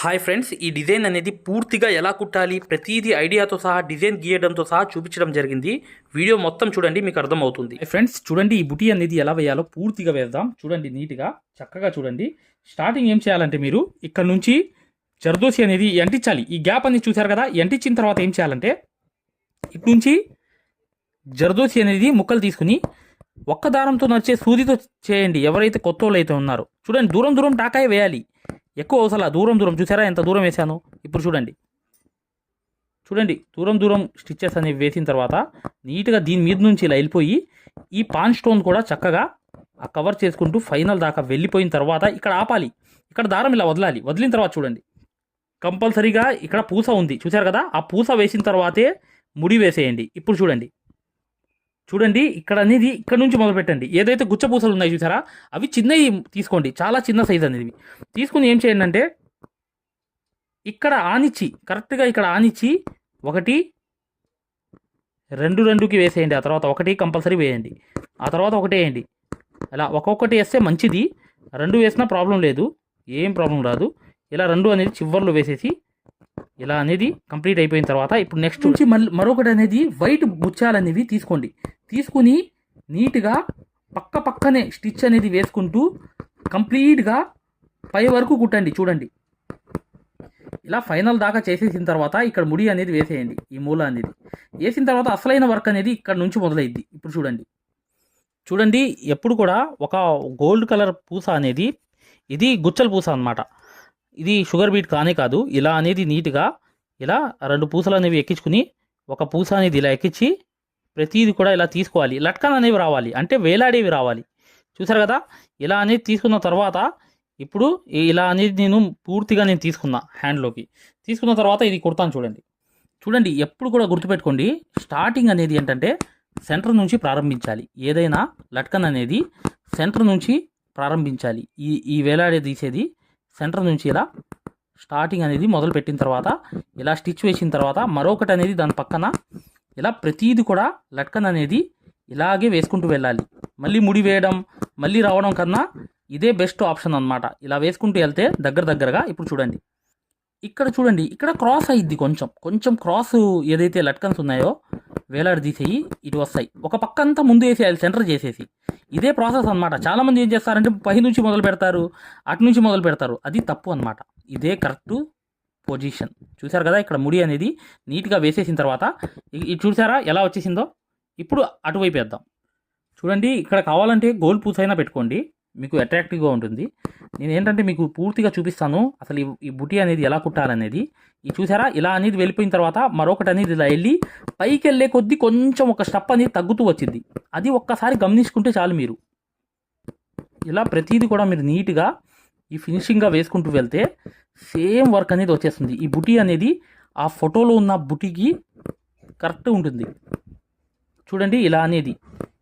Hi friends ఈ design అనేది పూర్తిగా ఎలా కుట్టాలి ప్రతిదీ ఐడియాతో సహా డిజైన్ గీయడంతో సహా చూపించడం జరిగింది. వీడియో మొత్తం చూడండి మీకు అర్థమవుతుంది. ఫ్రెండ్స్ చూడండి ఈ బుటీ అనేది ఎలా వేయాలో పూర్తిగా వేద్దాం. చూడండి నీట్గా చక్కగా చూడండి. స్టార్టింగ్ ఏం చేయాలంటే మీరు ఇక్కడ నుంచి జర్దోసి అనేది ఎంటించాలి. ఈ గ్యాప్ అనేది చూశారు కదా ఎంటించిన తర్వాత ఏం చేయాలంటే ఇటు నుంచి జర్దోసి అనేది ముక్కలు తీసుకుని ఒక్క దారంతో నడిచే సూదితో చేయండి. ఎవరైతే కొత్త వాళ్ళు అయితే ఉన్నారో. చూడండి దూరం దూరం టాకాయ వేయాలి. ఎక్కువ అవసరం దూరం దూరం. చూసారా ఎంత దూరం వేసాను ఇప్పుడు చూడండి. చూడండి దూరం దూరం స్టిచ్చెస్ అనేవి వేసిన తర్వాత నీట్గా దీని మీద నుంచి ఇలా వెళ్ళిపోయి ఈ పాన్ స్టోన్ కూడా చక్కగా ఆ కవర్ చేసుకుంటూ ఫైనల్ దాకా వెళ్ళిపోయిన తర్వాత ఇక్కడ ఆపాలి. ఇక్కడ దారం ఇలా వదలాలి. వదిలిన తర్వాత చూడండి. కంపల్సరీగా ఇక్కడ పూస ఉంది. చూసారు కదా? ఆ పూస వేసిన తర్వాతే ముడి వేసేయండి. ఇప్పుడు చూడండి. చూడండి ఇక్కడ అనేది ఇక్కడ నుంచి మొదలు పెట్టండి ఏదైతే గుచ్చ పూసలు ఉన్నాయి చూసారా అవి చిన్నవి తీసుకోండి. చాలా చిన్న సైజ్ అనేది తీసుకుని ఏం చేయండి అంటే ఇక్కడ ఆనిచ్చి కరెక్ట్గా ఇక్కడ ఆనిచ్చి ఒకటి రెండు రెండుకి వేసేయండి. ఆ తర్వాత ఒకటి కంపల్సరీ వేయండి. ఆ తర్వాత ఒకటి వేయండి. అలా ఒక్కొక్కటి వేస్తే మంచిది. రెండు వేసినా ప్రాబ్లం లేదు. ఏం ప్రాబ్లం రాదు. ఇలా రెండు అనేది చివర్లో వేసేసి ఇలా అనేది కంప్లీట్ అయిపోయిన తర్వాత ఇప్పుడు నెక్స్ట్ నుంచి మళ్ళీ మరొకటి అనేది వైట్ ముత్యాలు అనేవి తీసుకోండి. తీసుకుని నీట్గా పక్క పక్కనే స్టిచ్ అనేది వేసుకుంటూ కంప్లీట్గా పై వరకు కుట్టండి చూడండి. ఇలా ఫైనల్ దాకా చేసేసిన తర్వాత ఇక్కడ ముడి అనేది వేసేయండి ఈ మూల అనేది. వేసిన తర్వాత అసలైన వర్క్ అనేది ఇక్కడ నుంచి మొదలైద్ది. ఇప్పుడు చూడండి. చూడండి ఎప్పుడు కూడా ఒక గోల్డ్ కలర్ పూస అనేది ఇది గుచ్చల పూస అన్నమాట. ఇది షుగర్ బీట్ కానే కాదు. ఇలా అనేది నీట్గా ఇలా రెండు పూసలు అనేవి ఎక్కించుకుని ఒక పూస అనేది ఇలా ఎక్కించి ప్రతిదీ కూడా ఇలా తీసుకోవాలి. లట్కన్ అనేవి రావాలి. అంటే వేలాడేవి రావాలి. చూసారు కదా? ఇలా అనేది తీసుకున్న తర్వాత ఇప్పుడు ఇలా అనేది నేను పూర్తిగా నేను తీసుకున్నా హ్యాండ్లోకి. తీసుకున్న తర్వాత ఇది కుడతాను చూడండి. చూడండి ఎప్పుడు కూడా గుర్తుపెట్టుకోండి స్టార్టింగ్ అనేది ఏంటంటే సెంటర్ నుంచి ప్రారంభించాలి. ఏదైనా లట్కన్ అనేది సెంటర్ నుంచి ప్రారంభించాలి. ఈ ఈ వేలాడే తీసేది సెంటర్ నుంచి ఇలా స్టార్టింగ్ అనేది మొదలు పెట్టిన తర్వాత ఇలా స్టిచ్ వేసిన తర్వాత మరొకటి అనేది దాని పక్కన ఇలా ప్రతీది కూడా లట్కన్ అనేది ఇలాగే వేసుకుంటూ వెళ్ళాలి. మళ్ళీ ముడి వేయడం మళ్ళీ రావడం కన్నా ఇదే బెస్ట్ ఆప్షన్ అనమాట ఇలా వేసుకుంటూ వెళ్తే దగ్గర దగ్గరగా ఇప్పుడు చూడండి. ఇక్కడ చూడండి ఇక్కడ క్రాస్ అయ్యిద్ది కొంచెం. కొంచెం క్రాస్ ఏదైతే లట్కన్స్ ఉన్నాయో వేలాడదీసేయి ఇటు వస్తాయి. ఒక పక్క అంతా ముందు వేసేయాలి సెంటర్ చేసేసి. ఇదే ప్రాసెస్ అనమాట చాలామంది ఏం చేస్తారంటే పై నుంచి మొదలు పెడతారు అటు నుంచి మొదలు పెడతారు. అది తప్పు అనమాట ఇదే కరెక్ట్ పొజిషన్. చూసారు కదా ఇక్కడ ముడి అనేది నీట్గా వేసేసిన తర్వాత ఇది చూసారా ఎలా వచ్చేసిందో? ఇప్పుడు అటువైపు వేద్దాం. చూడండి ఇక్కడ కావాలంటే గోల్ పూస అయినా పెట్టుకోండి. మీకు అట్రాక్టివ్గా ఉంటుంది. నేను ఏంటంటే మీకు పూర్తిగా చూపిస్తాను. అసలు ఈ- బుటీ అనేది ఎలా కుట్టాలనేది. ఇది చూసారా? ఇలా అనేది వెళ్ళిపోయిన తర్వాత మరొకటి అనేది ఇలా వెళ్ళి పైకి వెళ్ళే కొద్దీ కొంచెం ఒక స్టెప్ అనేది తగ్గుతూ వచ్చింది. అది ఒక్కసారి గమనించుకుంటే చాలు మీరు. ఇలా ప్రతిదీ కూడా మీరు నీట్గా ఈ ఫినిషింగ్గా వేసుకుంటూ వెళ్తే సేమ్ వర్క్ అనేది వచ్చేస్తుంది. ఈ బుటీ అనేది ఆ ఫోటోలో ఉన్న బుటీకి కరెక్ట్ ఉంటుంది. చూడండి ఇలా అనేది.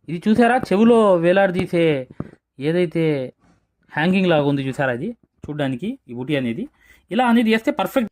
ఇది చూసారా? చెవిలో వేలాడదీసే ఏదైతే హ్యాంగింగ్ లాగా ఉంది చూసారా అది చూడడానికి ఈ బుటీ అనేది. ఇలా అనేది వేస్తే పర్ఫెక్ట్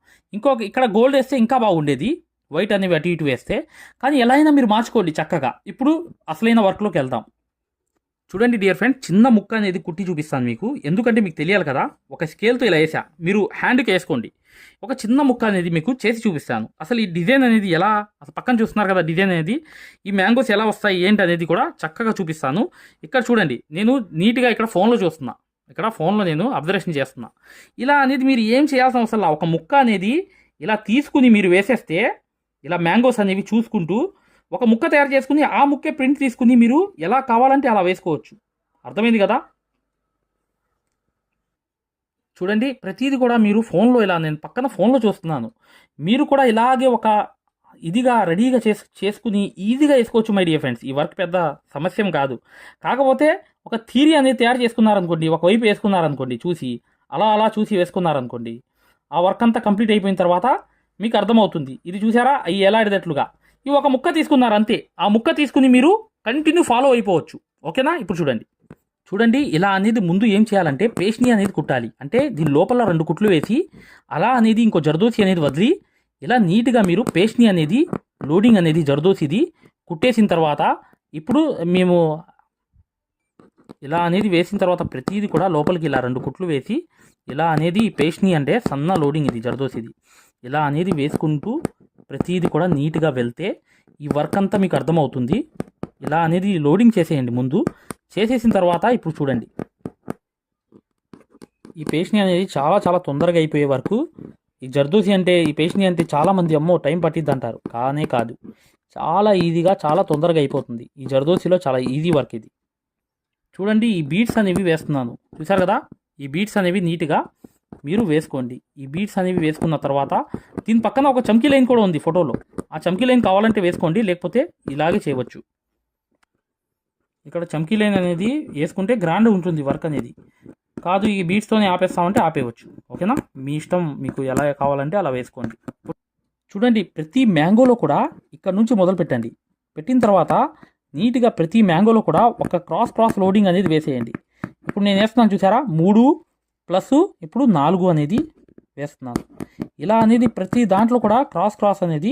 ఇంకొక ఇక్కడ గోల్డ్ వేస్తే ఇంకా బాగుండేది. వైట్ అనేవి అటు ఇటు వేస్తే. కానీ ఎలా అయినా మీరు మార్చుకోండి చక్కగా. ఇప్పుడు అసలైన వర్క్లోకి వెళ్దాం. చూడండి డియర్ ఫ్రెండ్ చిన్న ముక్క అనేది కుట్టి చూపిస్తాను మీకు. ఎందుకంటే మీకు తెలియాలి కదా ఒక స్కేల్తో ఇలా వేసా. మీరు హ్యాండ్కి వేసుకోండి. ఒక చిన్న ముక్క అనేది మీకు చేసి చూపిస్తాను. అసలు ఈ డిజైన్ అనేది ఎలా అసలు పక్కన చూస్తున్నారు కదా డిజైన్ అనేది. ఈ మ్యాంగోస్ ఎలా వస్తాయి ఏంటి అనేది కూడా చక్కగా చూపిస్తాను. ఇక్కడ చూడండి నేను నీట్గా ఇక్కడ ఫోన్లో చూస్తున్నా. ఇక్కడ ఫోన్లో నేను అబ్జర్వేషన్ చేస్తున్నా. ఇలా అనేది మీరు ఏం చేయాల్సిన అవసరం ఒక ముక్క అనేది ఇలా తీసుకుని మీరు వేసేస్తే ఇలా మ్యాంగోస్ అనేవి చూసుకుంటూ ఒక ముక్క తయారు చేసుకుని ఆ ముక్కే ప్రింట్ తీసుకుని మీరు ఎలా కావాలంటే అలా వేసుకోవచ్చు. అర్థమైంది కదా? చూడండి ప్రతిదీ కూడా మీరు ఫోన్లో ఇలా నేను పక్కన ఫోన్లో చూస్తున్నాను. మీరు కూడా ఇలాగే ఒక ఇదిగా రెడీగా చేసు చేసుకుని ఈజీగా వేసుకోవచ్చు మై డియర్ ఫ్రెండ్స్. ఈ వర్క్ పెద్ద సమస్యం కాదు. కాకపోతే ఒక థీరీ అనేది తయారు చేసుకున్నారనుకోండి ఒకవైపు వేసుకున్నారనుకోండి చూసి అలా అలా చూసి వేసుకున్నారనుకోండి ఆ వర్క్ అంతా కంప్లీట్ అయిపోయిన తర్వాత మీకు అర్థమవుతుంది. ఇది చూసారా? అవి ఎలాడినట్లుగా ఇవి ఒక ముక్క తీసుకున్నారు అంతే. ఆ ముక్క తీసుకుని మీరు కంటిన్యూ ఫాలో అయిపోవచ్చు. ఓకేనా? ఇప్పుడు చూడండి. చూడండి ఇలా అనేది ముందు ఏం చేయాలంటే పేస్ట్ని అనేది కుట్టాలి. అంటే దీని లోపల రెండు కుట్లు వేసి అలా అనేది ఇంకో జర్దోసి అనేది వదిలి ఇలా నీట్గా మీరు పేస్ట్ని అనేది లోడింగ్ అనేది జర్దోసిది కుట్టేసిన తర్వాత ఇప్పుడు మేము ఇలా అనేది వేసిన తర్వాత ప్రతిదీ కూడా లోపలికి ఇలా రెండు కుట్లు వేసి ఇలా అనేది పేస్ట్ని అంటే సన్న లోడింగ్ ఇది జరదోసిది. ఇలా అనేది వేసుకుంటూ ప్రతిదీ కూడా నీట్గా వెళ్తే ఈ వర్క్ అంతా మీకు అర్థమవుతుంది. ఇలా అనేది లోడింగ్ చేసేయండి ముందు. చేసేసిన తర్వాత ఇప్పుడు చూడండి. ఈ పేస్ట్ని అనేది చాలా చాలా తొందరగా అయిపోయే వరకు ఈ జర్దోసి అంటే ఈ పేస్ట్ని అంటే చాలామంది అమ్మో టైం పట్టిద్ది అంటారు కానే కాదు. చాలా ఈజీగా చాలా తొందరగా అయిపోతుంది. ఈ జర్దోసిలో చాలా ఈజీ వర్క్ ఇది. చూడండి ఈ బీట్స్ అనేవి వేస్తున్నాను. చూసారు కదా? ఈ బీట్స్ అనేవి నీట్గా మీరు వేసుకోండి. ఈ బీట్స్ అనేవి వేసుకున్న తర్వాత దీని పక్కన ఒక చమ్కీ లైన్ కూడా ఉంది ఫోటోలో. ఆ చమ్కీ లైన్ కావాలంటే వేసుకోండి లేకపోతే ఇలాగే చేయవచ్చు. ఇక్కడ చమ్కీ లైన్ అనేది వేసుకుంటే గ్రాండ్ ఉంటుంది వర్క్ అనేది. కాదు ఈ బీట్స్తోనే ఆపేస్తామంటే ఆపేయవచ్చు. ఓకేనా? మీ ఇష్టం మీకు ఎలా కావాలంటే అలా వేసుకోండి. చూడండి ప్రతి మ్యాంగోలో కూడా ఇక్కడ నుంచి మొదలు పెట్టండి పెట్టిన తర్వాత నీట్గా ప్రతి మ్యాంగోలో కూడా ఒక క్రాస్ క్రాస్ లోడింగ్ అనేది వేసేయండి. ఇప్పుడు నేను వేస్తున్నాను చూసారా? మూడు ప్లస్ ఇప్పుడు నాలుగు అనేది వేస్తున్నాను. ఇలా అనేది ప్రతి దాంట్లో కూడా క్రాస్ క్రాస్ అనేది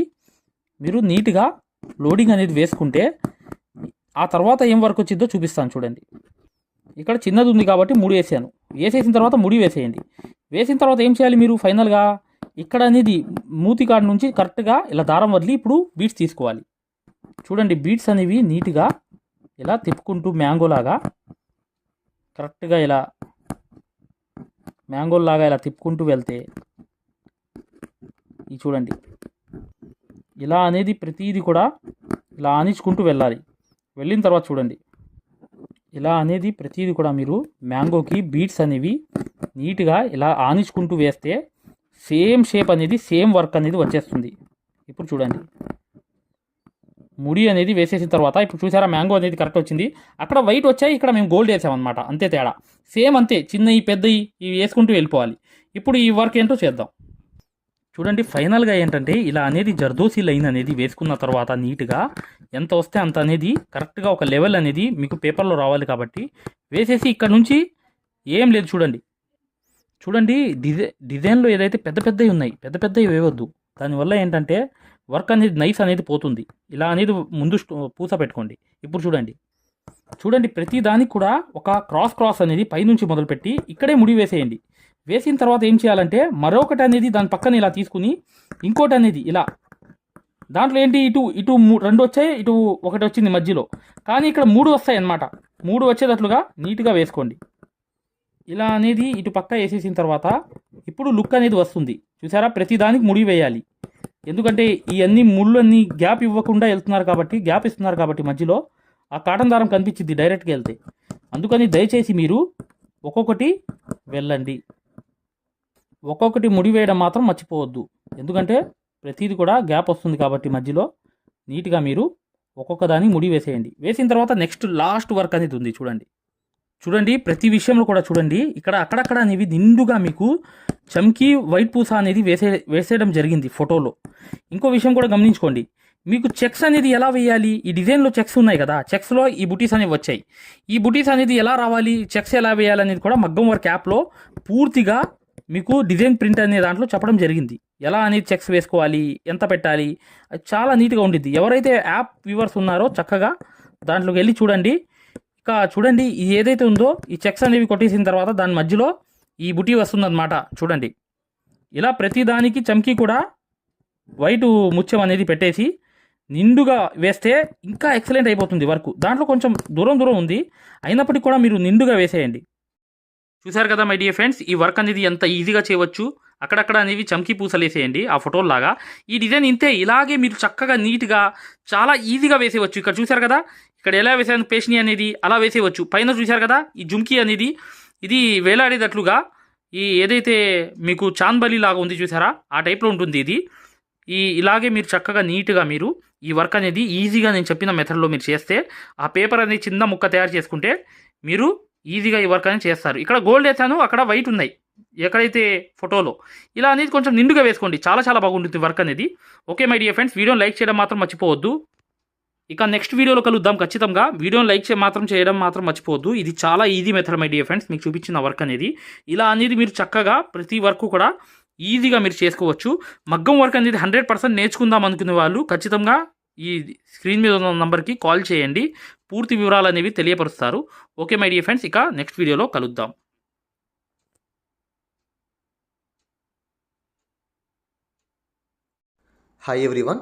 మీరు నీట్గా లోడింగ్ అనేది వేసుకుంటే ఆ తర్వాత ఏం వర్క్ వచ్చిందో చూపిస్తాను చూడండి. ఇక్కడ చిన్నది ఉంది కాబట్టి ముడి వేసాను. వేసేసిన తర్వాత ముడి వేసేయండి. వేసిన తర్వాత ఏం చేయాలి మీరు? ఫైనల్గా ఇక్కడ అనేది మూతి కాడ నుంచి కరెక్ట్గా ఇలా దారం వదిలి ఇప్పుడు బీట్స్ తీసుకోవాలి. చూడండి బీట్స్ అనేవి నీట్గా ఇలా తిప్పుకుంటూ మ్యాంగోలాగా కరెక్ట్గా ఇలా మ్యాంగోలాగా ఇలా తిప్పుకుంటూ వెళ్తే ఇది చూడండి ఇలా అనేది ప్రతిదీ కూడా ఇలా ఆనించుకుంటూ వెళ్ళాలి. వెళ్ళిన తర్వాత చూడండి ఇలా అనేది ప్రతిదీ కూడా మీరు మ్యాంగోకి బీట్స్ అనేవి నీట్గా ఇలా ఆనించుకుంటూ వేస్తే సేమ్ షేప్ అనేది సేమ్ వర్క్ అనేది వచ్చేస్తుంది. ఇప్పుడు చూడండి ముడి అనేది వేసేసిన తర్వాత ఇప్పుడు చూసారా మ్యాంగో అనేది కరెక్ట్ వచ్చింది. అక్కడ వైట్ వచ్చాయి ఇక్కడ మేము గోల్డ్ వేసామన్నమాట. అంతే తేడా. సేమ్ అంతే చిన్నవి పెద్దవి ఇవి వేసుకుంటూ వెళ్ళిపోవాలి. ఇప్పుడు ఈ వర్క్ ఏంటో చేద్దాం. చూడండి ఫైనల్గా ఏంటంటే ఇలా అనేది జర్దోసి లైన్ అనేది వేసుకున్న తర్వాత నీట్గా ఎంత వస్తే అంత అనేది కరెక్ట్గా ఒక లెవెల్ అనేది మీకు పేపర్లో రావాలి కాబట్టి వేసేసి ఇక్కడ నుంచి ఏం లేదు చూడండి. చూడండి డిజై డిజైన్లో ఏదైతే పెద్ద పెద్దవి ఉన్నాయి పెద్ద పెద్దవి వేయవద్దు. దానివల్ల ఏంటంటే వర్క్ అనేది నైస్ అనేది పోతుంది. ఇలా అనేది ముందు పూస పెట్టుకోండి. ఇప్పుడు చూడండి. చూడండి ప్రతి దానికి కూడా ఒక క్రాస్ క్రాస్ అనేది పైనుంచి మొదలుపెట్టి ఇక్కడే ముడి వేసేయండి. వేసిన తర్వాత ఏం చేయాలంటే మరొకటి అనేది దాని పక్కన ఇలా తీసుకుని ఇంకోటి అనేది ఇలా. దాంట్లో ఏంటి? ఇటు ఇటు రెండు వచ్చాయి ఇటు ఒకటి వచ్చింది మధ్యలో. కానీ ఇక్కడ మూడు వస్తాయి అన్నమాట మూడు వచ్చేటట్లుగా నీట్గా వేసుకోండి. ఇలా అనేది ఇటు పక్క వేసేసిన తర్వాత ఇప్పుడు లుక్ అనేది వస్తుంది. చూసారా? ప్రతి దానికి ముడి వేయాలి. ఎందుకంటే ఇవన్నీ ముళ్ళు అన్ని గ్యాప్ ఇవ్వకుండా వెళ్తున్నారు కాబట్టి గ్యాప్ ఇస్తున్నారు కాబట్టి మధ్యలో ఆ కాటన్ దారం కనిపించింది డైరెక్ట్గా వెళ్తే. అందుకని దయచేసి మీరు ఒక్కొక్కటి వెళ్ళండి. ఒక్కొక్కటి ముడి వేయడం మాత్రం మర్చిపోవద్దు. ఎందుకంటే ప్రతిది కూడా గ్యాప్ వస్తుంది కాబట్టి మధ్యలో నీట్గా మీరు ఒక్కొక్క దాన్ని ముడి వేసేయండి. వేసిన తర్వాత నెక్స్ట్ లాస్ట్ వర్క్ అనేది ఉంది చూడండి. చూడండి ప్రతి విషయంలో కూడా చూడండి ఇక్కడ అక్కడక్కడ అనేవి నిండుగా మీకు చమ్కీ వైట్ పూస అనేది వేసే వేసేయడం జరిగింది ఫోటోలో. ఇంకో విషయం కూడా గమనించుకోండి మీకు చెక్స్ అనేది ఎలా వేయాలి? ఈ డిజైన్లో చెక్స్ ఉన్నాయి కదా చెక్స్లో ఈ బుటీస్ అనేవి వచ్చాయి. ఈ బుటీస్ అనేది ఎలా రావాలి? చెక్స్ ఎలా వేయాలి అనేది కూడా మగ్గం వర్క్ యాప్లో పూర్తిగా మీకు డిజైన్ ప్రింట్ అనే దాంట్లో చెప్పడం జరిగింది. ఎలా అనేది చెక్స్ వేసుకోవాలి? ఎంత పెట్టాలి? అది చాలా నీట్గా ఉండిద్ది. ఎవరైతే యాప్ వ్యూవర్స్ ఉన్నారో చక్కగా దాంట్లోకి వెళ్ళి చూడండి ఇంకా చూడండి ఇది ఏదైతే ఉందో ఈ చెక్స్ అనేవి కొట్టేసిన తర్వాత దాని మధ్యలో ఈ బుటీ వస్తుందన్నమాట. చూడండి. ఇలా ప్రతి దానికి కూడా వైట్ ముత్యం అనేది పెట్టేసి నిండుగా వేస్తే ఇంకా ఎక్సలెంట్ అయిపోతుంది వర్క్ దాంట్లో కొంచెం దూరం దూరం ఉంది. అయినప్పటికీ కూడా మీరు నిండుగా వేసేయండి. చూశారు కదా మై డియర్ ఫ్రెండ్స్ ఈ వర్క్ అనేది ఎంత ఈజీగా చేయవచ్చు. అక్కడక్కడ అనేవి చమ్కి పూసలు వేసేయండి ఆ ఫోటోలాగా ఈ డిజైన్ ఇంతే ఇలాగే మీరు చక్కగా నీట్గా చాలా ఈజీగా వేసేయవచ్చు. ఇక్కడ చూశారు కదా ఇక్కడ ఎలా వేసాను పేషిని అనేది అలా వేసేయవచ్చు. పైన చూశారు కదా ఈ జుమ్కీ అనేది ఇది వేలాడేటట్లుగా ఈ ఏదైతే మీకు చాందబలి లాగా ఉంది చూసారా ఆ టైప్లో ఉంటుంది ఇది. ఈ ఇలాగే మీరు చక్కగా నీట్గా మీరు ఈ వర్క్ అనేది ఈజీగా నేను చెప్పిన మెథడ్లో మీరు చేస్తే ఆ పేపర్ అనేది చిన్న ముక్క తయారు చేసుకుంటే మీరు ఈజీగా ఈ వర్క్ అనేది చేస్తారు. ఇక్కడ గోల్డ్ వేసాను అక్కడ వైట్ ఉన్నాయి ఎక్కడైతే ఫోటోలో. ఇలా అనేది కొంచెం నిండుగా వేసుకోండి చాలా చాలా బాగుంటుంది వర్క్ అనేది. ఓకే మై డియర్ ఫ్రెండ్స్ వీడియోని లైక్ చేయడం మాత్రం మర్చిపోవద్దు. ఇక నెక్స్ట్ వీడియోలో కలుద్దాం. ఖచ్చితంగా వీడియోని లైక్ చే మాత్రం చేయడం మాత్రం మర్చిపోవద్దు. ఇది చాలా easy method my dear friends మీకు చూపించిన వర్క్ అనేది. ఇలా అనేది మీరు చక్కగా ప్రతి వర్క్ కూడా ఈజీగా మీరు చేసుకోవచ్చు. మగ్గం వర్క్ అనేది హండ్రెడ్ పర్సెంట్ నేర్చుకుందాం అనుకునే వాళ్ళు ఖచ్చితంగా ఈ స్క్రీన్ మీద ఉన్న నంబర్కి కాల్ చేయండి. పూర్తి వివరాలు అనేవి తెలియపరుస్తారు. ఓకే మై డియర్ ఫ్రెండ్స్ ఇక నెక్స్ట్ వీడియోలో కలుద్దాం. Hi everyone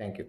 thank you